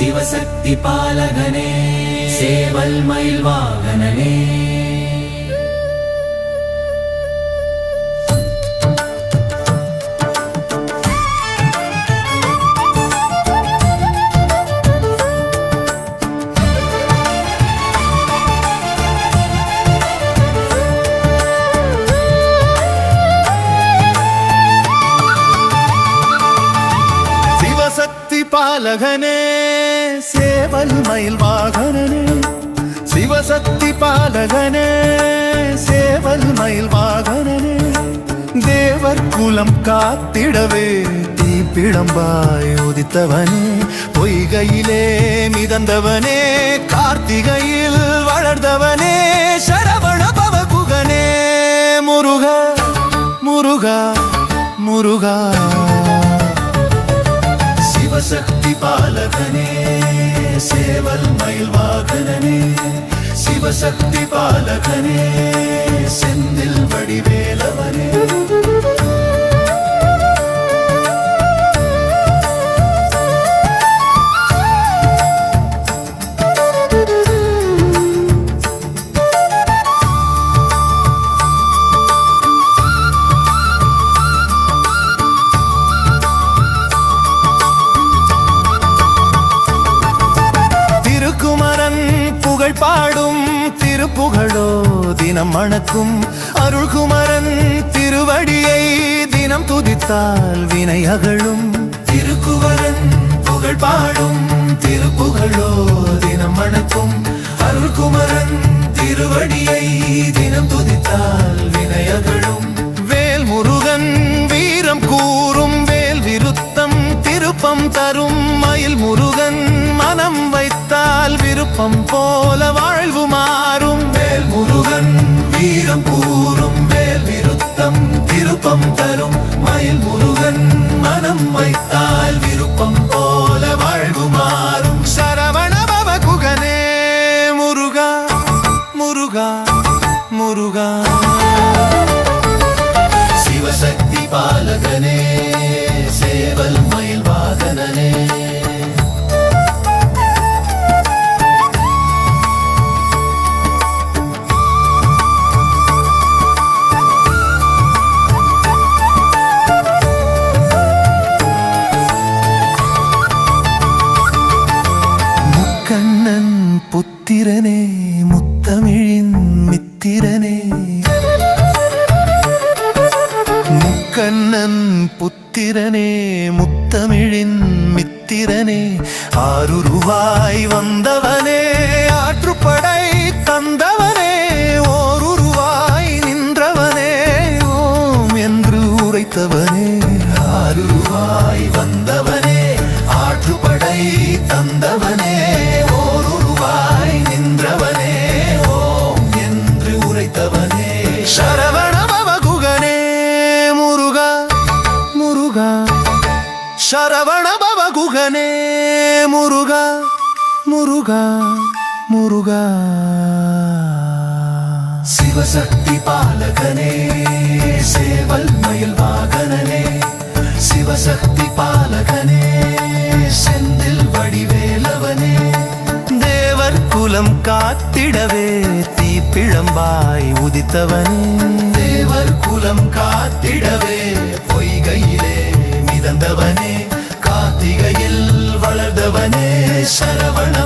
சிவசக்தி பாலகனே சேவல் மயில் வாகனனே. பாலகனே சேவல் மயில் வாகனனே சிவசக்தி பாலகனே சேவல் மயில் வாகனனே தேவர் குலம் காத்திடவே தீப்பிழம்பாய் உதித்தவனே பொய்கையிலே மிதந்தவனே கார்த்திகையில் வளர்ந்தவனே சரவண பவகுகனே முருகா முருகா முருகா. சக்தி பாலகனே சேவல் மயில் வாகனனே சிவசக்தி பாலகனே செந்தில் வடிவேலவன். தினம் மணக்கும் அருள்குமரன் திருவடியை தினம் துதித்தால் வினை அகழும். திருக்குமரன் புகழ் பாடும் திருப்புகழோ தினம் மணக்கும் அருள்குமரன் திருவடியை தினம் துதித்தால் வினை அகழும். வேல் முருகன் வீரம் கூறும் வேல் விருத்தம் திருப்பம் தரும். மயில் முருகன் மனம் வைத்தால் விருப்பம் போல வாழ்வு திருப்பம் தரும் மயில் முருகன் மனம் வைத்தால் விருப்பம் போல வாழ்வுமாறும் சரவண பவ குகனே முருகா முருகா முருகா. சிவசக்தி பாலகனே மித்திரனே முத்தமிழின் மித்திரனே. முக்கண்ணன் புத்திரனே முத்தமிழின் மித்திரனே. ஆருருவாய் வந்தவனே ஆற்றுப்படை தந்தவனே. ஓருருவாய் நின்றவனே ஓம் என்று உரைத்தவனே. ஆருருவாய் சரவண பவகுகனே முருகா முருகா முருகா சிவசக்தி பாலகனே சேவல் மயில் வாகனனே சிவசக்தி பாலகனே செந்தில் வடிவேலவனே தேவர் குலம் காத்திடவே தீப்பிழம்பாய் உதித்தவனே தேவர் குலம் காத்திடவே பொய்கையிலே மிதந்தவனே சரவண